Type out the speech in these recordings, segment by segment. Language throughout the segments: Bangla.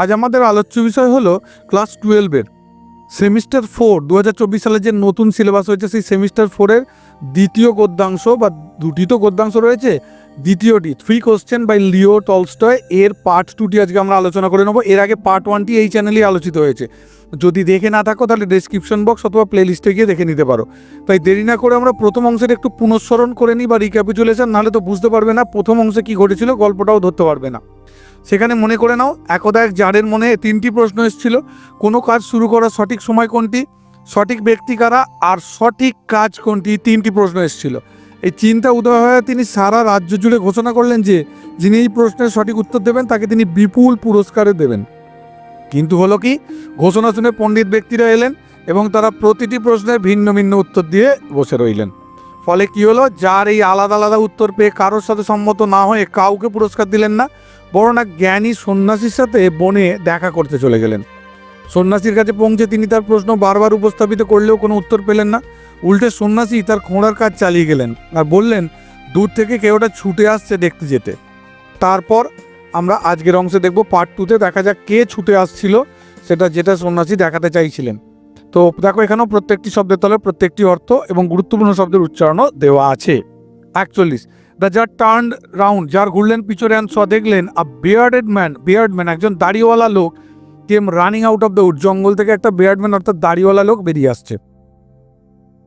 আজ আমাদের আলোচ্য বিষয় হলো ক্লাস টুয়েলভের সেমিস্টার ফোর দু হাজার চব্বিশ সালের যে নতুন সিলেবাস হয়েছে, সেই সেমিস্টার ফোরের দ্বিতীয় গদ্যাংশ বা দুটি তো গদ্যাংশ রয়েছে, দ্বিতীয়টি three question by Leo Tolstoy এর পার্ট টুটি আজকে আমরা আলোচনা করে নেব। এর আগে পার্ট ওয়ানটি এই চ্যানেলেই আলোচিত হয়েছে। যদি দেখে না থাকো, তাহলে ডেসক্রিপশন বক্স অথবা প্লে লিস্টে গিয়ে দেখে নিতে পারো। তাই দেরি না করে আমরা প্রথম অংশের একটু পুনঃস্মরণ করে নিই বা রিক্যাপিচুলেশন নাহলে তো বুঝতে পারবে না প্রথম অংশে কী ঘটেছিল, গল্পটাও ধরতে পারবে না। সেখানে মনে করে নাও, একদা এক জারের মনে তিনটি প্রশ্ন এসেছিল। কোনো কাজ শুরু করার সঠিক সময় কোনটি? সঠিক ব্যক্তি কারা? আর সঠিক কাজ কোনটি? তিনটি প্রশ্ন এসেছিল। এই চিন্তা উদয় হয়ে তিনি সারা রাজ্য জুড়ে ঘোষণা করলেন যে, যিনি এই প্রশ্নের সঠিক উত্তর দেবেন, তাকে তিনি বিপুল পুরস্কারে দেবেন। কিন্তু হলো কি? ঘোষণা শুনে পণ্ডিত ব্যক্তিরা এলেন এবং তারা প্রতিটি প্রশ্নের ভিন্ন ভিন্ন উত্তর দিয়ে বসে রইলেন। ফলে কি হলো? যার এই আলাদা আলাদা উত্তর পেয়ে কারোর সাথে সম্মত না হয়ে কাউকে পুরস্কার দিলেন না। বরং না জ্ঞানী সন্ন্যাসীর সাথে বনে দেখা করতে চলে গেলেন। সন্ন্যাসীর কাছে পৌঁছে তিনি তার প্রশ্ন বারবার উপস্থাপিত করলেও কোনো উত্তর পেলেন না। উল্টে সন্ন্যাসী তার খোঁড়ার কাজ চালিয়ে গেলেন আর বললেন, দূর থেকে কেউ ওটা ছুটে আসছে দেখতে যেতে। তারপর আমরা আজকের অংশে দেখব পার্ট টুতে দেখা যাক কে ছুটে আসছিল, সেটা যেটা সন্ন্যাসী দেখাতে চাইছিলেন। তো দেখো এখানেও প্রত্যেকটি শব্দের তলে প্রত্যেকটি অর্থ এবং গুরুত্বপূর্ণ শব্দের উচ্চারণও দেওয়া আছে। একচল্লিশ। দ্য যার টার্ন রাউন্ড যার ঘুরলেন পিছনে অ্যান্ড স দেখলেন a bearded man beard man একজন দাড়িওয়ালা লোক came running out of the wood জঙ্গল থেকে একটা বিয়ার্ড ম্যান অর্থাৎ দাড়িওয়ালা লোক বেরিয়ে আসছে।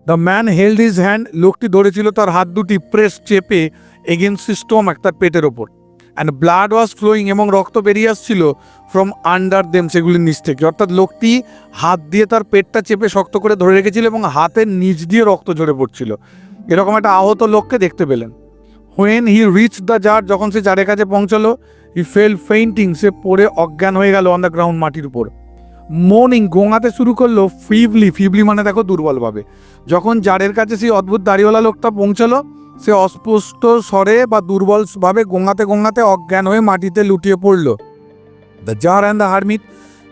The man held his hand লোকটি ধরেছিল তার হাত দুটি প্রেস চেপে এগেনস্ট স্টোমাক তার পেটের ওপর। অ্যান্ড ব্লাড ওয়াজ ফ্লোয়িং এবং রক্ত বেরিয়ে আসছিল ফ্রম আন্ডার দেম সেগুলির নিচ থেকে। অর্থাৎ লোকটি হাত দিয়ে তার পেটটা চেপে শক্ত করে ধরে রেখেছিল এবং হাতের নিচ দিয়ে রক্ত ঝরে পড়ছিল। এরকম একটা আহত লোককে দেখতে পেলেন। When he reach the tsar যখন সে জারের কাছে পৌঁছলো হি ফেল ফেইন্টিং সে পড়ে অজ্ঞান হয়ে গেল অন দ্য গ্রাউন্ড মাটির উপর। মর্নিং গোঙাতে শুরু করল ফিবলি ফিবলি মানে দেখো দুর্বলভাবে যখন জারের কাছে সেই অদ্ভুত দাড়িওয়ালা লোকটা পৌঁছলো, সে অস্পষ্ট স্বরে বা দুর্বলভাবে গোঙাতে গোঙাতে অজ্ঞান হয়ে মাটিতে লুটিয়ে পড়ল। The tsar and the hermit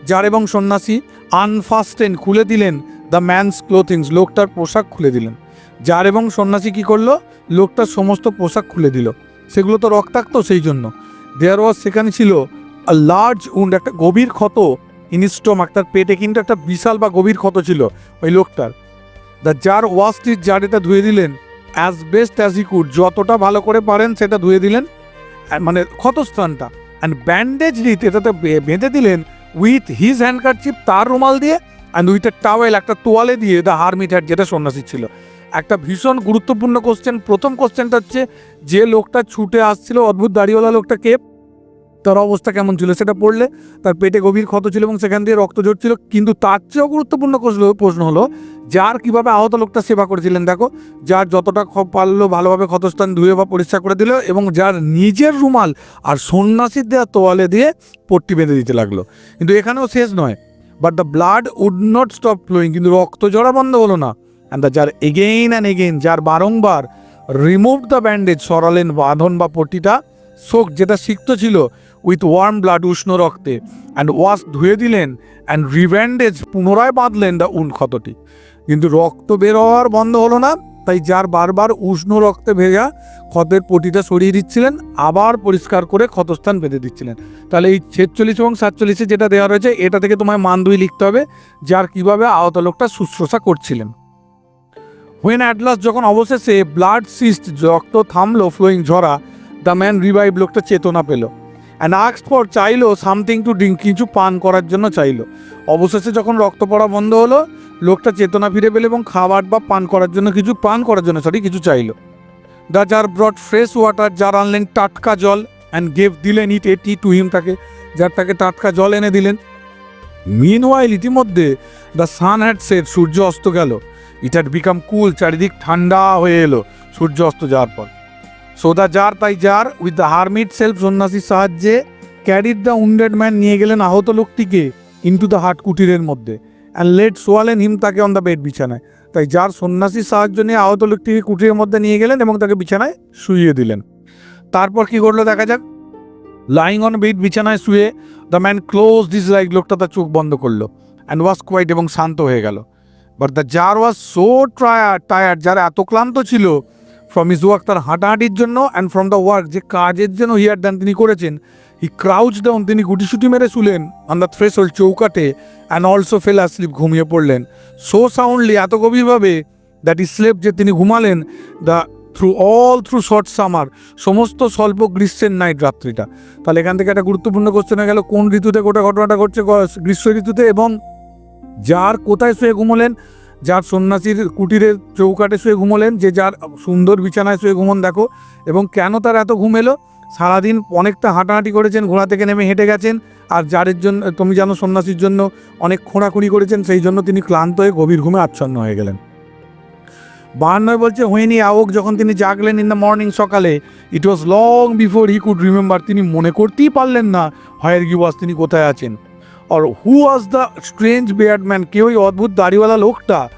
tsar এবং সন্ন্যাসী আনফাস্টেন খুলে দিলেন দ্য ম্যানস ক্লোথিংস লোকটার পোশাক খুলে দিলেন। জার এবং সন্ন্যাসী কী করল? লোকটার সমস্ত পোশাক খুলে দিল। সেগুলো তো রক্তাক্ত সেই জন্য। দেয়ার ওয়াজ সেখানে ছিল লার্জ উন্ড একটা গভীর ক্ষত ইনস্টমাক তার পেটে কিন্তু একটা বিশাল বা গভীর ক্ষত ছিল ওই লোকটার। দ্য জার ওয়াস্টির জার এটা ধুয়ে দিলেন। As best as he could যতটা ভালো করে পারেন সেটা ধুয়ে দিলেন মানে ক্ষতস্থানটা। অ্যান্ড ব্যান্ডেজ রিত এটাতে বেঁধে দিলেন উইথ হিজ হ্যান্ডকারচিপ তার রুমাল দিয়ে অ্যান্ড উইথ এ টাওয়েল একটা তোয়ালে দিয়ে দ্য হারমিট হ্যাড যেটা সন্ন্যাসী ছিল। একটা ভীষণ গুরুত্বপূর্ণ কোশ্চেন প্রথম কোশ্চেনটা হচ্ছে, যে লোকটা ছুটে আসছিল, অদ্ভুত দাড়িওয়ালা লোকটা কে? তার অবস্থা কেমন ছিল? সেটা পড়লে তার পেটে গভীর ক্ষত ছিল এবং সেখান দিয়ে রক্ত ঝরছিল। কিন্তু তার চেয়েও গুরুত্বপূর্ণ প্রশ্ন হলো, যার কীভাবে আহত লোকটা সেবা করেছিলেন দেখো, যার যতটা পারল ভালোভাবে ক্ষতস্থান ধুয়ে বা পরিষ্কার করে দিল এবং যার নিজের রুমাল আর সন্ন্যাসীর দেওয়া তোয়ালে দিয়ে পট্টি বেঁধে দিতে লাগল। কিন্তু এখানেও শেষ নয়। But the blood would not stop flowing কিন্তু রক্ত জড়া বন্ধ হলো না। অ্যান্ড দ্য যার এগেইন অ্যান্ড এগেইন যার বারংবার রিমুভ দ্য ব্যান্ডেজ সরালেন বাঁধন বা পটিটা শোক যেটা সিক্ত ছিল উইথ ওয়ার্ম ব্লাড উষ্ণ রক্তে অ্যান্ড ওয়াশ ধুয়ে দিলেন অ্যান্ড রিব্যান্ডেজ পুনরায় বাঁধলেন দ্য উন ক্ষতটি কিন্তু রক্ত বের হওয়ার বন্ধ হলো না তাই যার বারবার উষ্ণ রক্তে ভেজা ক্ষতের পটিটা সরিয়ে দিচ্ছিলেন আবার পরিষ্কার করে ক্ষতস্থান বেঁধে দিচ্ছিলেন তাহলে এই ছেচল্লিশ এবং সাতচল্লিশে যেটা দেওয়া রয়েছে, এটা থেকে তোমায় মান দুই লিখতে হবে, যার কীভাবে আহত লোকটা শুশ্রূষা করছিলেন। হোয়েন অ্যাটলাস যখন অবশেষে ব্লাড সিস্ট রক্ত থামলো ফ্লোয়িং ঝরা দ্য ম্যান রিভাইভ লোকটা চেতনা পেল অ্যান্ড আক্সড ফর চাইলো সামথিং টু ড্রিঙ্ক কিছু পান করার জন্য চাইলো। অবশেষে যখন রক্ত পড়া বন্ধ হলো, লোকটা চেতনা ফিরে পেল এবং খাবার বা পান করার জন্য, কিছু পান করার জন্য সরি কিছু চাইলো। দ্য যার ব্রড ফ্রেশ ওয়াটার যার আনলেন টাটকা জল অ্যান্ড গেভ দিলেন ইট এটি টু হিম তাকে যার তাকে টাটকা জল এনে দিলেন। মিন ওয়াইল ইতিমধ্যে দ্য সান হ্যাড সেট সূর্য অস্ত গেল। ইট হ্যাড বিকাম কুল চারিদিক ঠান্ডা হয়ে এলো সূর্য অস্ত যাওয়ার পর। সো দ্য জার তাই tsar with the hermit self সন্ন্যাসীর সাহায্যে ক্যারিড দ্য উন্ডেড ম্যান নিয়ে গেলেন আহত লোকটিকে ইন্টু দ্য হাট কুটিরের মধ্যে অ্যান্ড লেট সোয়ালেন হিম তাকে অন দ্য বেড বিছানায়। তাই যার সন্ন্যাসীর সাহায্য নিয়ে আহত লোকটিকে কুটিরের মধ্যে নিয়ে গেলেন এবং তাকে বিছানায় শুইয়ে দিলেন। তারপর কি করল দেখা যাক। লাইং অন বেড বিছানায় শুয়ে the man close this like লোকটা তার চোখ বন্ধ করল অ্যান্ড ওয়াজ কোয়াইট এবং শান্ত হয়ে গেল। But the tsar was so tired tired যারা এত ক্লান্ত ছিল ফ্রম ইজ ওয়ার্ক তার হাঁটাহাঁটির জন্য অ্যান্ড ফ্রম দ্য ওয়ার্ক যে কাজের জন্য হিয়ার দেন তিনি করেছেন হি ক্রাউচ ডাউন তিনি গুটিসুটি মেরে শুলেন অন দ্য থ্রেশোল্ড চৌকাটে অ্যান্ড অলসো ফেল স্লিপ ঘুমিয়ে পড়লেন। সো সাউন্ডলি এত গভীরভাবে দ্যাট ই স্লেপ যে তিনি ঘুমালেন the through all through short summer সমস্ত স্বল্প গ্রীষ্মের নাইট রাত্রিটা। তাহলে এখান থেকে একটা গুরুত্বপূর্ণ কোশ্চেন গেল, কোন ঋতুতে গোটা ঘটনাটা ঘটছে গ্রীষ্ম ঋতুতে এবং যার কোথায় শুয়ে ঘুমোলেন, যার সন্ন্যাসীর কুটিরের চৌকাটে শুয়ে ঘুমোলেন, যে যার সুন্দর বিছানায় শুয়ে ঘুমন, দেখো। এবং কেন তার এত ঘুম এলো? সারাদিন অনেকটা হাঁটাহাঁটি করেছেন, ঘোড়া থেকে নেমে হেঁটে গেছেন, আর যারের জন্য, তুমি জানো সন্ন্যাসীর জন্য অনেক খোঁড়াখুঁড়ি করেছেন, সেই জন্য তিনি ক্লান্ত হয়ে গভীর ঘুমে আচ্ছন্ন হয়ে গেলেন। বাহান্নয় বলছে, হোয়েনি আওক যখন তিনি জাগলেন ইন দ্য মর্নিং সকালে it was long before he could remember তিনি মনে করতেই পারলেন না, হয়ের গি ওয়াজ তিনি কোথায় আছেন? আর হু ওয়াজ দ্য স্ট্রেঞ্জ বেয়ার্ডম্যান কে ওই অদ্ভুত দাড়িওয়ালা লোকটা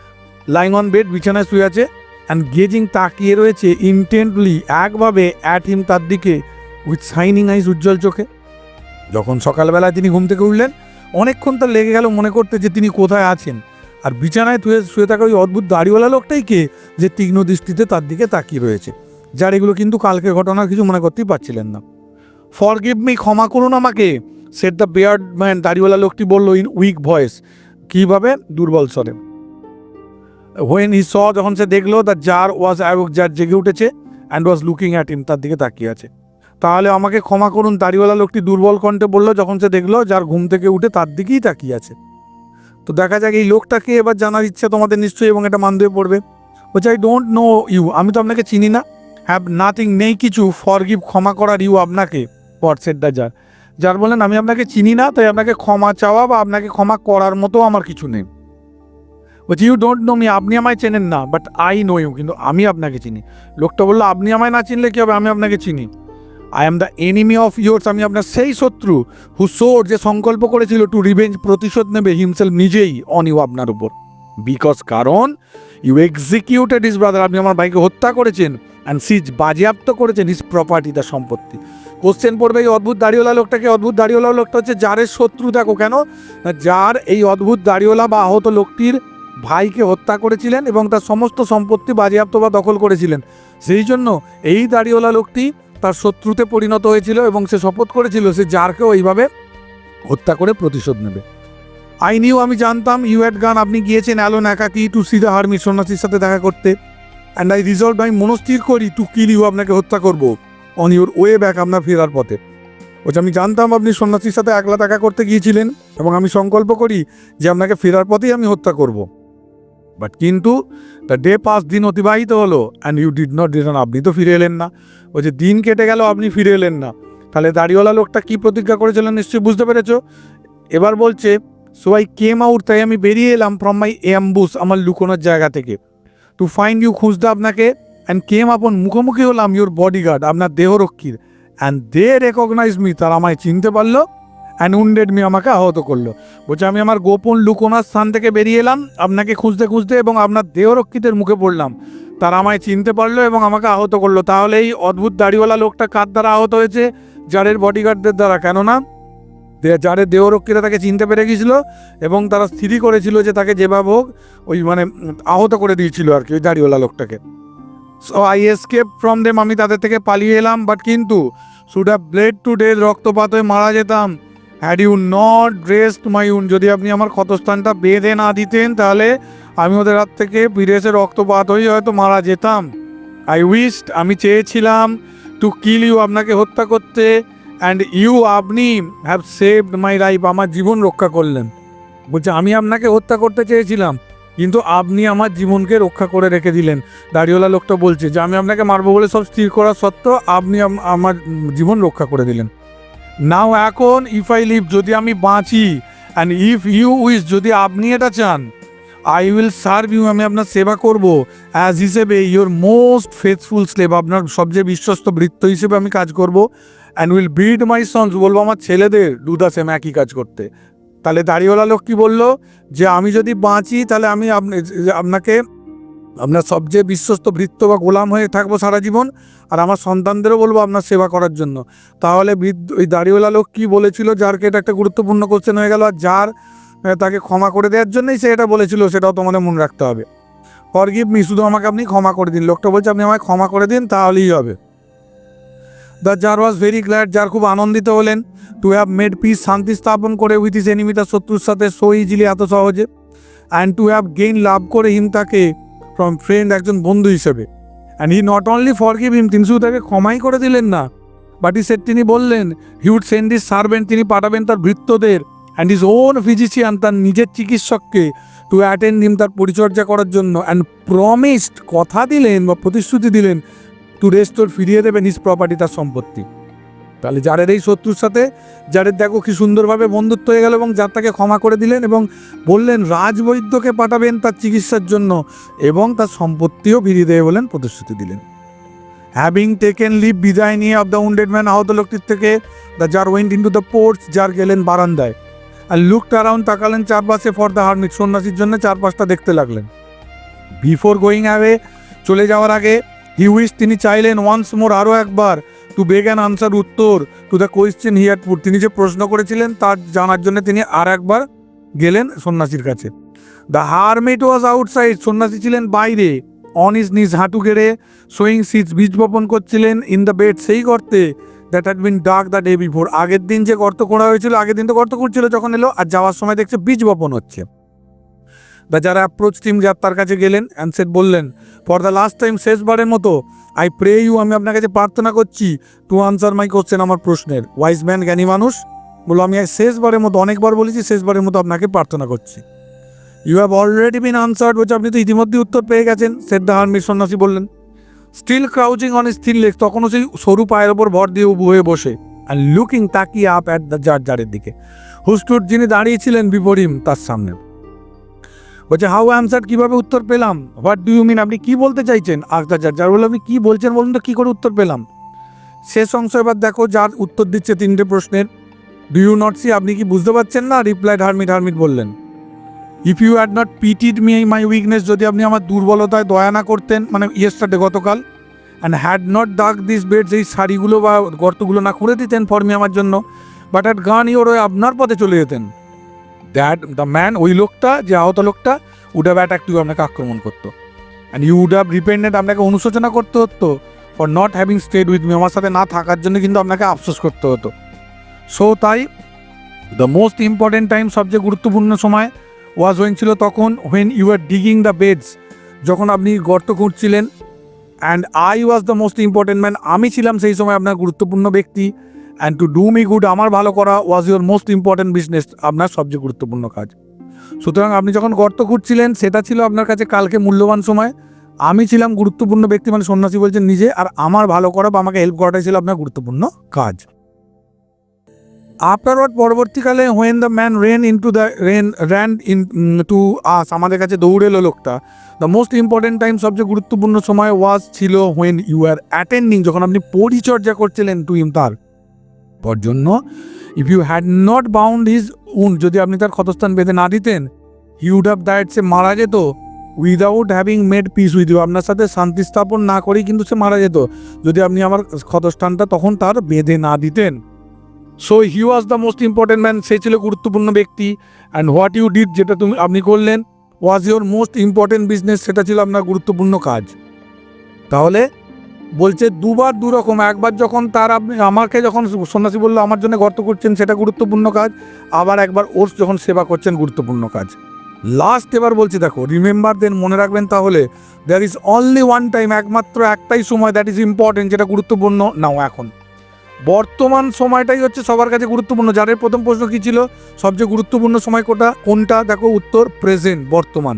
লাইং অন বেড বিছানায় শুয়ে আছে অ্যান্ড গেজিং তাকিয়ে রয়েছে ইন্টেন্টলি একভাবে অ্যাট হিম তার দিকে উইথ শাইনিং আইস উজ্জ্বল চোখে। যখন সকালবেলায় তিনি ঘুম থেকে উঠলেন, অনেকক্ষণ তার লেগে গেল মনে করতে যে তিনি কোথায় আছেন। আর বিছানায় তুয়ে শুয়ে থাকা ওই অদ্ভুত দাড়িওয়ালা লোকটাই কে যে তীক্ষ্ণ দৃষ্টিতে তার দিকে তাকিয়ে রয়েছে। যার এগুলো কিন্তু কালকের ঘটনা কিছু মনে করতেই পারছিলেন না। ফর গিভ মি ক্ষমা করুন আমাকে। সেট দ্য বেয়ার্ড ম্যান দাড়িওয়ালা লোকটি বলল ইন উইক ভয়েস কীভাবে? দুর্বল স্বরে। হোয়েন হি স যখন সে দেখল the tsar was awake tsar জেগে উঠেছে and was looking at him তার দিকে তাকিয়ে আছে। তাহলে আমাকে ক্ষমা করুন, দাড়িওয়ালা লোকটি দুর্বল কণ্ঠে বলল, যখন সে দেখল, যার ঘুম থেকে উঠে তার দিকেই তাকিয়ে আছে। তো দেখা যাক এই লোকটাকে এবার জানার ইচ্ছে তোমাদের নিশ্চয়ই এবং এটা মানতে পড়বে। বলছে আই ডোন্ট নো ইউ আমি তো আপনাকে চিনি না। হ্যাভ নাথিং নেই কিছু ফর গিভ ক্ষমা করার ইউ আপনাকে হোয়াটসেট দা যার যার বলেন আমি আপনাকে চিনি না, তাই আপনাকে ক্ষমা চাওয়া বা আপনাকে ক্ষমা করার মতো আমার কিছু নেই। বলছি ইউ ডোন্ট নো মি আপনি আমায় চেনেন না বাট আই নো ইউ কিন্তু আমি আপনাকে চিনি। লোকটা বলল, আপনি আমায় না চিনলে কী হবে? আমি আপনাকে চিনি। I am the enemy of yours আমি আপনার সেই শত্রু হু সোর যে সংকল্প করেছিল টু রিভেঞ্জ প্রতিশোধ নেবে হিমসেল নিজেই অন ইউ আপনার উপর। বিকজ কারণ ইউ এক্সিকিউটেড ইস ব্রাদার আপনি আমার ভাইকে হত্যা করেছেন অ্যান্ড সিজ বাজেয়াপ্ত করেছেন ইস প্রপার্টি তার সম্পত্তি। কোশ্চেন পড়বে এই অদ্ভুত দাড়িওয়ালা লোকটাকে অদ্ভুত দাড়িওয়ালা লোকটা হচ্ছে যারের শত্রু, দেখো কেন? যার এই অদ্ভুত দাড়িওয়ালা বা আহত লোকটির ভাইকে হত্যা করেছিলেন এবং তার সমস্ত সম্পত্তি বাজেয়াপ্ত বা দখল করেছিলেন। সেই জন্য এই দাড়িওয়ালা লোকটি তার শত্রুতে পরিণত হয়েছিল এবং সে শপথ করেছিল সে যারকেও এইভাবে হত্যা করে প্রতিশোধ নেবে। আই নিউ আমি জানতাম ইউ হ্যাড গান আপনি গিয়েছেন অ্যালোন একাকি টু সি দ্য হার্মি সন্ন্যাসীর সাথে দেখা করতে। অ্যান্ড আই রিজলভ আমি মনস্থির করি টু কিল ইউ আপনাকে হত্যা করব। অন ইউর ওয়ে ব্যাক আপনার ফেরার পথে। বলছে আমি জানতাম আপনি সন্ন্যাসীর সাথে একলা দেখা করতে গিয়েছিলেন এবং আমি সংকল্প করি যে আপনাকে ফেরার পথেই আমি হত্যা করব। বাট কিন্তু দ্য ডে পাঁচ দিন অতিবাহিত হলো and you did not return আপনি তো ফিরে এলেন না। বলছে দিন কেটে গেল, আপনি ফিরে এলেন না। তাহলে দাড়িওয়ালা লোকটা কি প্রতিজ্ঞা করেছিলেন নিশ্চয়ই বুঝতে পেরেছ? এবার বলছে সো আই কেম আউট তাই আমি বেরিয়ে এলাম ফ্রম মাই অ্যাম্বুস আমার লুকোনোর জায়গা থেকে। টু ফাইন্ড ইউ খুঁজতে আপনাকে অ্যান্ড কেম আপন মুখোমুখি হলাম ইউর বডিগার্ড আপনার দেহরক্ষীর অ্যান্ড দে রেকগনাইজ মি তারা আমায় চিনতে পারল অ্যান্ড উন্ডেড মি আমাকে আহত করল। বলছে, আমি আমার গোপন লুকোনার স্থান থেকে বেরিয়ে এলাম, আপনাকে খুঁজতে খুঁজতে এবং আপনার দেহরক্ষীদের মুখে পড়লাম। তারা আমায় চিনতে পারল এবং আমাকে আহত করল। তাহলে এই অদ্ভুত দাড়িওয়ালা লোকটা কার দ্বারা আহত হয়েছে? জারের বডিগার্ডদের দ্বারা, কেননা যারের দেহরক্ষীরা তাকে চিনতে পেরে গিয়েছিল এবং তারা স্থিরই করেছিল যে তাকে যেভাবে হোক ওই মানে আহত করে দিয়েছিল আর কি, ওই দাড়িওয়ালা লোকটাকে। So I escape from them আমি তাদের থেকে পালিয়ে এলাম বাট কিন্তু should have bled to death রক্তপাত হয়ে মারা যেতাম। Had you not dressed my wound যদি আপনি আমার ক্ষতস্থানটা বেঁধে না দিতেন, তাহলে আমি ওদের হাত থেকে ফিরে এসে রক্তপাত হয়ে হয়তো মারা যেতাম। আই উইস্ট আমি চেয়েছিলাম টু কিল ইউ আপনাকে হত্যা করতে অ্যান্ড ইউ আপনি হ্যাভ সেভড মাই লাইফ আমার জীবন রক্ষা করলেন। বলছে, আমি আপনাকে হত্যা করতে চেয়েছিলাম। কিন্তু আপনি আমার জীবনকে রক্ষা করে রেখে দিলেন। দাড়িওয়ালা লোকটা বলছে যে, আমি আপনাকে মারবো বলে সব স্থির করা সত্ত্বেও আপনি আমার জীবন রক্ষা করে দিলেন। নাও এখন ইফ আই লিভ যদি আমি বাঁচি অ্যান্ড ইফ ইউ উইস যদি আপনি এটা চান আই উইল সার্ভ ইউ আমি আপনার সেবা করব। অ্যাজ হিসেবে ইউর মোস্ট ফেথফুল স্লেভ আপনার সবচেয়ে বিশ্বস্ত বৃত্ত হিসেবে আমি কাজ করব। And will bid my sons বলব আমার ছেলেদের দ্য সেম একই কাজ করতে। তাহলে দাড়িওয়ালা লোক কি বলল? যে আমি যদি বাঁচি, তাহলে আমি আপনি- আপনাকে, আপনার সবচেয়ে বিশ্বস্ত বৃত্ত বা গোলাম হয়ে থাকব সারা জীবন, আর আমার সন্তানদেরও বলব আপনার সেবা করার জন্য। তাহলে ওই দাড়িওয়ালা লোক কী বলেছিল? যারকে এটা একটা গুরুত্বপূর্ণ কোশ্চেন হয়ে গেল, আর যার তাকে ক্ষমা করে দেওয়ার জন্যই সে এটা বলেছিল, সেটাও তোমাদের মনে রাখতে হবে। ফরগিভ মি, শুধু আমাকে আপনি ক্ষমা করে দিন। লোকটা বলছে, আপনি আমায় ক্ষমা করে দিন, তাহলেই হবে। The tsar was very glad যার খুব আনন্দিত হলেন। টু হ্যাভ মেড পিস শান্তি স্থাপন করে উইথ ইস এনিমি তার শত্রুর সাথে সো ইজিলি এত সহজে। অ্যান্ড টু হ্যাভ গেইন লাভ করে হিম তাকে ফ্রম ফ্রেন্ড একজন বন্ধু হিসেবে। And he not only forgive him তিনি শুধু তাকে ক্ষমাই করে দিলেন না বাট ই তিনি বললেন he would send his servant তিনি পাঠাবেন তার ভৃত্যদের অ্যান্ড ইজ ওন ফিজিশিয়ান তার নিজের চিকিৎসককে টু অ্যাটেন্ড হিম তার পরিচর্যা করার জন্য অ্যান্ড প্রমিসড কথা দিলেন বা প্রতিশ্রুতি দিলেন টু রেস্টোর ফিরিয়ে দেবেন হিস প্রপার্টি তার সম্পত্তি। তাহলে যারের এই শত্রুর সাথে যাদের দেখো কি সুন্দরভাবে বন্ধুত্ব হয়ে গেল এবং যার তাকে ক্ষমা করে দিলেন এবং বললেন, রাজবৈদ্যকে পাঠাবেন তার চিকিৎসার জন্য এবং তার সম্পত্তিও ফিরিয়ে দেবে বলেন প্রতিশ্রুতি দিলেন। হ্যাভিং টেকেন লিভ বিদায় নিয়ে অফ দ্য উন্ডেড ম্যান আহত লোকটির থেকে দ্য যার went into the porch যার গেলেন বারান্দায়। আর লুকড অ্যারাউন্ড তাকালেন চারপাশে ফর দ্য হারমিট সন্ন্যাসীর জন্য চারপাশটা দেখতে লাগলেন। বিফোর গোয়িং অ্যাওয়ে চলে যাওয়ার আগে হি উইস তিনি চাইলেন ওয়ান্স মোর আরও একবার। টু বেগ অ্যান আনসার উত্তর to the question here put তিনি যে প্রশ্ন করেছিলেন তার জানার জন্য তিনি আর একবার গেলেন সন্ন্যাসীর কাছে। দ্য হারমিট ওয়াজ আউটসাইড সন্ন্যাসী ছিলেন বাইরে। অন ইজ নিজ হাঁটু গেড়ে সোয়িং সিজ বীজ বপন করছিলেন ইন দ্য বেড সেই গর্তে দ্যাট হ্যাড বিন ডাক দ্য ডে বিফোর আগের দিন যে গর্ত খোঁড়া হয়েছিল, আগের দিন তো গর্ত খুঁড়ছিল, যখন এলো আর যাওয়ার সময় দেখছে বীজ বপন হচ্ছে। বা যারা অ্যাপ্রোচ টিম যার তার কাছে গেলেন অ্যান্সেট বললেন ফর দ্য লাস্ট টাইম শেষবারের মতো আই প্রে ইউ আমি আপনার কাছে প্রার্থনা করছি টু আনসার মাই কোশ্চেন আমার প্রশ্নের। ওয়াইজ ম্যান জ্ঞানী মানুষ বলো আমি শেষবারের মতো, অনেকবার বলেছি শেষবারের মতো আপনাকে প্রার্থনা করছি। You have already been answered বলছে, আপনি তো ইতিমধ্যেই উত্তর পেয়ে গেছেন সেট দ্য হারমিট সন্ন্যাসী বললেন। Still crouching on still leg তখনও সেই সরু পায়ের ওপর ভর দিয়ে উবু হয়ে বসে আর লুকিং তাকিয়ে আপ অ্যাট দ্য জার জারের দিকে। হুস্টুট যিনি দাঁড়িয়েছিলেন বিপরীম, তার সামনে। বলছে হাউ অ্যান্সার কীভাবে উত্তর পেলাম? হোয়াট ডু ইউ মিন আপনি কি বলতে চাইছেন? আখতার যার যার বলে আপনি কি বলছেন বলুন তো, কি করে উত্তর পেলাম? শেষ অংশ, এবার দেখো, যার উত্তর দিচ্ছে তিনটে প্রশ্নের। ডু ইউ নট সি আপনি কি বুঝতে পারছেন না? রিপ্লাইড হারমিট হারমিট বললেন if you had not pitied me my weakness যদি আপনি আমার দুর্বলতায় দয়া না করতেন মানে ইয়েস্টারডে গতকাল and had not dug this bed এই শাড়িগুলো বা গর্তগুলো না করে দিতেন ফর্মি আমার জন্য বাট অ্যাট গান ওয়ে আপনার পথে চলে যেতেন। দ্যাট দ্য ম্যান ওই লোকটা, যে আহত লোকটা উড হ্যাভ অ্যাটাক টু আপনাকে আক্রমণ করতো। And you would have repentant আপনাকে অনুশোচনা করতে হতো for not having stayed with me আমার সাথে না থাকার জন্য কিন্তু আপনাকে আফসোস করতে হতো। সো তাই দ্য মোস্ট ইম্পর্টেন্ট টাইম সবচেয়ে গুরুত্বপূর্ণ সময় ওয়াজ ওয়েন ছিল তখন when you are digging the beds যখন আপনি গর্ত খুঁড়ছিলেন। And I was the most important man আমি ছিলাম সেই সময় আপনার গুরুত্বপূর্ণ ব্যক্তি। And to do me good আমার ভালো করা was your most important business আপনার সবচেয়ে গুরুত্বপূর্ণ কাজ। সুতরাং আপনি যখন গর্ত খুঁড়ছিলেন সেটা ছিল আপনার কাছে কালকে মূল্যবান সময়। আমি ছিলাম গুরুত্বপূর্ণ ব্যক্তি মানে সন্ন্যাসী বলছেন নিজে, আর আমার ভালো করা বা আমাকে হেল্প করাটাই ছিল আপনার গুরুত্বপূর্ণ কাজ। আফটার ওয়ার্ড পরবর্তীকালে when the man ran into the ran ran in to us আমাদের কাছে দৌড়ে এলো লোকটা। দ্য মোস্ট ইম্পর্টেন্ট টাইম সবচেয়ে গুরুত্বপূর্ণ সময় ওয়াজ ছিল হোয়েন ইউ আর অ্যাটেন্ডিং যখন আপনি পরিচর্যা করছিলেন টু ইম তার। পর জন্য if you had not bound his wound যদি আপনি তার ক্ষতস্থান বেঁধে না দিতেন হি উড হ্যাভ ডায়েট সে মারা যেত। Without having made peace with you আপনার সাথে শান্তি স্থাপন না করেই কিন্তু সে মারা যেত। যদি আপনি আমার ক্ষতস্থানটা তখন তার বেঁধে না দিতেন। So he was the most important man সে ছিল গুরুত্বপূর্ণ ব্যক্তি। অ্যান্ড হোয়াট ইউ ডিড যেটা তুমি, আপনি করলেন was your most important business সেটা ছিল আপনার গুরুত্বপূর্ণ কাজ। তাহলে বলছে দুবার দু রকম একবার যখন তার আমাকে যখন সন্ন্যাসী বলল, আমার জন্য গর্ত করছেন, সেটা গুরুত্বপূর্ণ কাজ। আবার একবার ওর যখন সেবা করছেন, গুরুত্বপূর্ণ কাজ। লাস্ট এবার বলছি, দেখো রিমেম্বার দেন মনে রাখবেন তাহলে there is only one time একমাত্র একটাই সময় দ্যাট ইজ ইম্পর্টেন্ট যেটা গুরুত্বপূর্ণ নাও এখন। বর্তমান সময়টাই হচ্ছে সবার কাছে গুরুত্বপূর্ণ। যাদের প্রথম প্রশ্ন কী ছিল? সবচেয়ে গুরুত্বপূর্ণ সময় কোটা কোনটা? দেখো, উত্তর প্রেজেন্ট বর্তমান।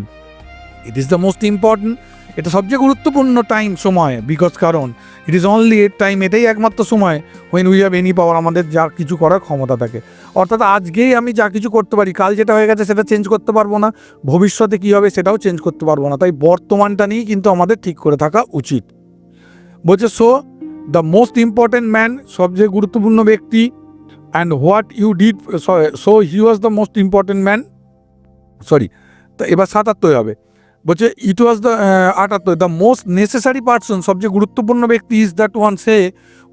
It is the most important এটা সবচেয়ে গুরুত্বপূর্ণ টাইম সময় বিকজ কারণ ইট ইজ অনলি এর টাইম এটাই একমাত্র সময় when we have any power আমাদের যা কিছু করার ক্ষমতা থাকে। অর্থাৎ আজকেই আমি যা কিছু করতে পারি, কাল যেটা হয়ে গেছে সেটা চেঞ্জ করতে পারব না, ভবিষ্যতে কী হবে সেটাও চেঞ্জ করতে পারব না, তাই বর্তমানটা নিয়েই কিন্তু আমাদের ঠিক করে থাকা উচিত। বলছে so the most important man সবচেয়ে গুরুত্বপূর্ণ ব্যক্তি and what you did so he was the most important man sorry তো এবার সাতাত্তর হবে। বলছে ইট ওয়াজ দ্য আটাত্তর দ্য মোস্ট নেসেসারি পার্সন সবচেয়ে গুরুত্বপূর্ণ ব্যক্তি ইজ দ্যাট ওয়ান সে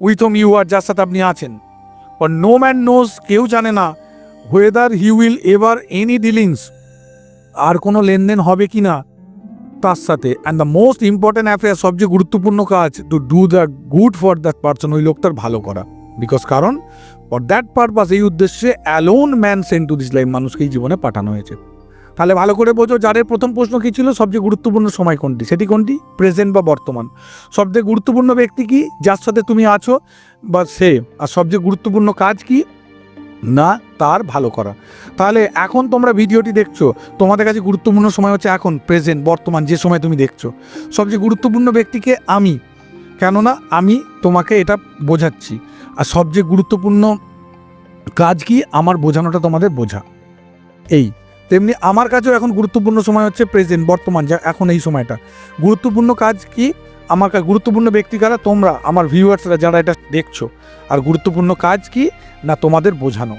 উইথ হোম ইউ আর যার সাথে আপনি আছেন। বাট নো ম্যান নোজ কেউ জানে না whether he will ever any dealings আর কোনো লেনদেন হবে কি না, তার সাথে। And the most important affair সবচেয়ে গুরুত্বপূর্ণ কাজ to do the good for that person ওই লোকটার ভালো করা। বিকজ কারণ ফর দ্যাট পারপাস এই উদ্দেশ্যে alone man sent to this life মানুষকে এই জীবনে পাঠানো হয়েছে। তাহলে ভালো করে বোঝো যাদের প্রথম প্রশ্ন কী ছিল, সবচেয়ে গুরুত্বপূর্ণ সময় কোনটি? সেটি কোনটি? প্রেজেন্ট বা বর্তমান। সবচেয়ে গুরুত্বপূর্ণ ব্যক্তি কি? যার সাথে তুমি আছো বা সে। আর সবচেয়ে গুরুত্বপূর্ণ কাজ কি? না, তার ভালো করা। তাহলে এখন তোমরা ভিডিওটি দেখছ, তোমাদের কাছে গুরুত্বপূর্ণ সময় হচ্ছে এখন প্রেজেন্ট বর্তমান, যে সময় তুমি দেখছ। সবচেয়ে গুরুত্বপূর্ণ ব্যক্তিকে আমি। কেননা আমি তোমাকে এটা বোঝাচ্ছি। আর সবচেয়ে গুরুত্বপূর্ণ কাজ কি? আমার বোঝানোটা তোমাদের বোঝা। এই। তেমনি আমার কাছেও এখন গুরুত্বপূর্ণ সময় হচ্ছে প্রেজেন্ট বর্তমান, যা এখন এই সময়টা। গুরুত্বপূর্ণ কাজ কি? আমার গুরুত্বপূর্ণ ব্যক্তি কারা? তোমরা, আমার ভিউয়ার্সরা যারা এটা দেখছ। আর গুরুত্বপূর্ণ কাজ কি? না, তোমাদের বোঝানো।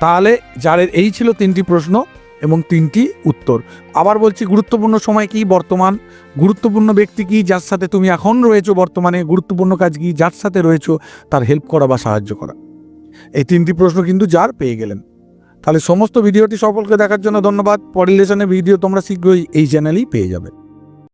তাহলে যাদের এই ছিল তিনটি প্রশ্ন এবং তিনটি উত্তর। আবার বলছি, গুরুত্বপূর্ণ সময় কি? বর্তমান। গুরুত্বপূর্ণ ব্যক্তি কি? যার সাথে তুমি এখন রয়েছো বর্তমানে। গুরুত্বপূর্ণ কাজ কি? যার সাথে রয়েছো, তার হেল্প করা বা সাহায্য করা। এই তিনটি প্রশ্ন কিন্তু যার পেয়ে গেলেন। তাহলে সমস্ত ভিডিওটি সকলকে দেখার জন্য ধন্যবাদ। পরের লেসনের ভিডিও তোমরা শীঘ্রই এই চ্যানেলেই পেয়ে যাবে।